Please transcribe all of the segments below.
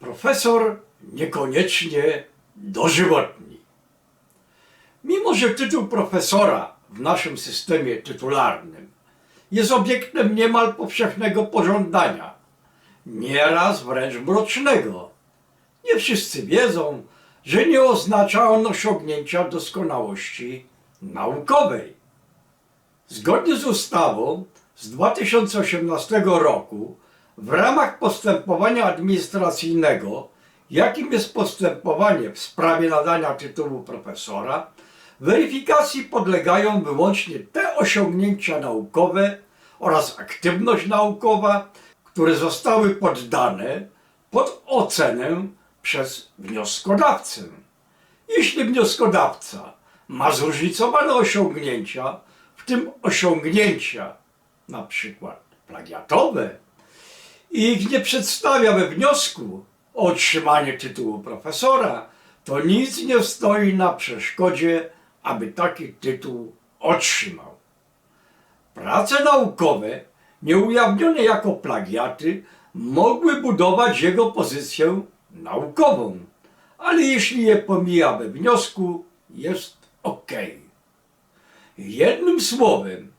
Profesor niekoniecznie dożywotni. Mimo, że tytuł profesora w naszym systemie tytularnym jest obiektem niemal powszechnego pożądania, nieraz wręcz mrocznego, nie wszyscy wiedzą, że nie oznacza on osiągnięcia doskonałości naukowej. Zgodnie z ustawą z 2018 roku w ramach postępowania administracyjnego, jakim jest postępowanie w sprawie nadania tytułu profesora, weryfikacji podlegają wyłącznie te osiągnięcia naukowe oraz aktywność naukowa, które zostały poddane pod ocenę przez wnioskodawcę. Jeśli wnioskodawca ma zróżnicowane osiągnięcia, w tym osiągnięcia na przykład plagiatowe, ich nie przedstawia we wniosku o otrzymanie tytułu profesora, to nic nie stoi na przeszkodzie, aby taki tytuł otrzymał. Prace naukowe, nieujawnione jako plagiaty, mogły budować jego pozycję naukową, ale jeśli je pomija we wniosku, jest ok. Jednym słowem,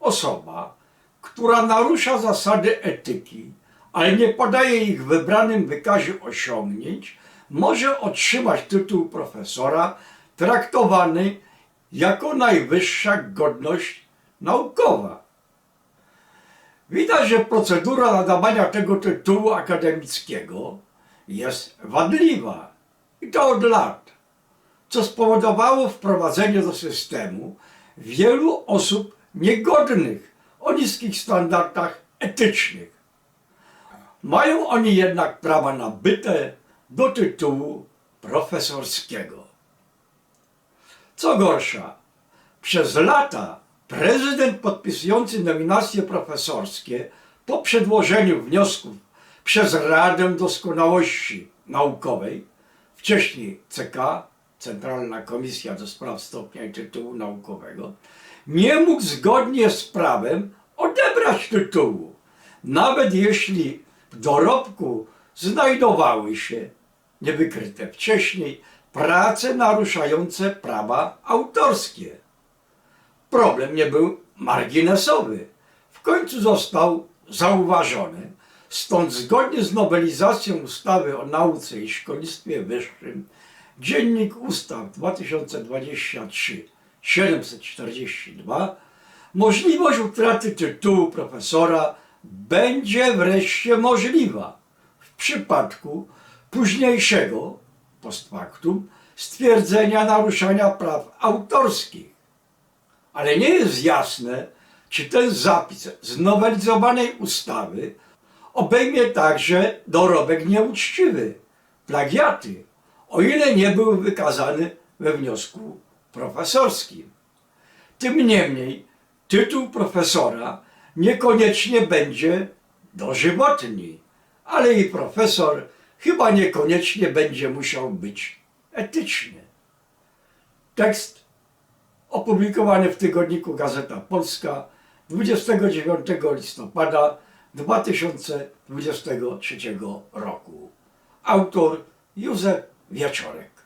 osoba, która narusza zasady etyki, ale nie podaje ich w wybranym wykazie osiągnięć, może otrzymać tytuł profesora traktowany jako najwyższa godność naukowa. Widać, że procedura nadawania tego tytułu akademickiego jest wadliwa i to od lat, co spowodowało wprowadzenie do systemu wielu osób niegodnych o niskich standardach etycznych. Mają oni jednak prawa nabyte do tytułu profesorskiego. Co gorsza, przez lata prezydent podpisujący nominacje profesorskie po przedłożeniu wniosków przez Radę Doskonałości Naukowej, wcześniej CK, Centralna Komisja do Spraw Stopnia i Tytułu Naukowego, nie mógł zgodnie z prawem odebrać tytułu, nawet jeśli dorobku znajdowały się niewykryte wcześniej prace naruszające prawa autorskie. Problem nie był marginesowy. W końcu został zauważony, stąd zgodnie z nowelizacją ustawy o nauce i szkolnictwie wyższym Dziennik Ustaw 2023 742 możliwość utraty tytułu profesora będzie wreszcie możliwa w przypadku późniejszego post factum stwierdzenia naruszenia praw autorskich. Ale nie jest jasne, czy ten zapis znowelizowanej ustawy obejmie także dorobek nieuczciwy, plagiaty, o ile nie był wykazany we wniosku profesorskim. Tym niemniej tytuł profesora niekoniecznie będzie dożywotni, ale i profesor chyba niekoniecznie będzie musiał być etyczny. Tekst opublikowany w tygodniku Gazeta Polska 29 listopada 2023 roku. Autor Józef Wieczorek.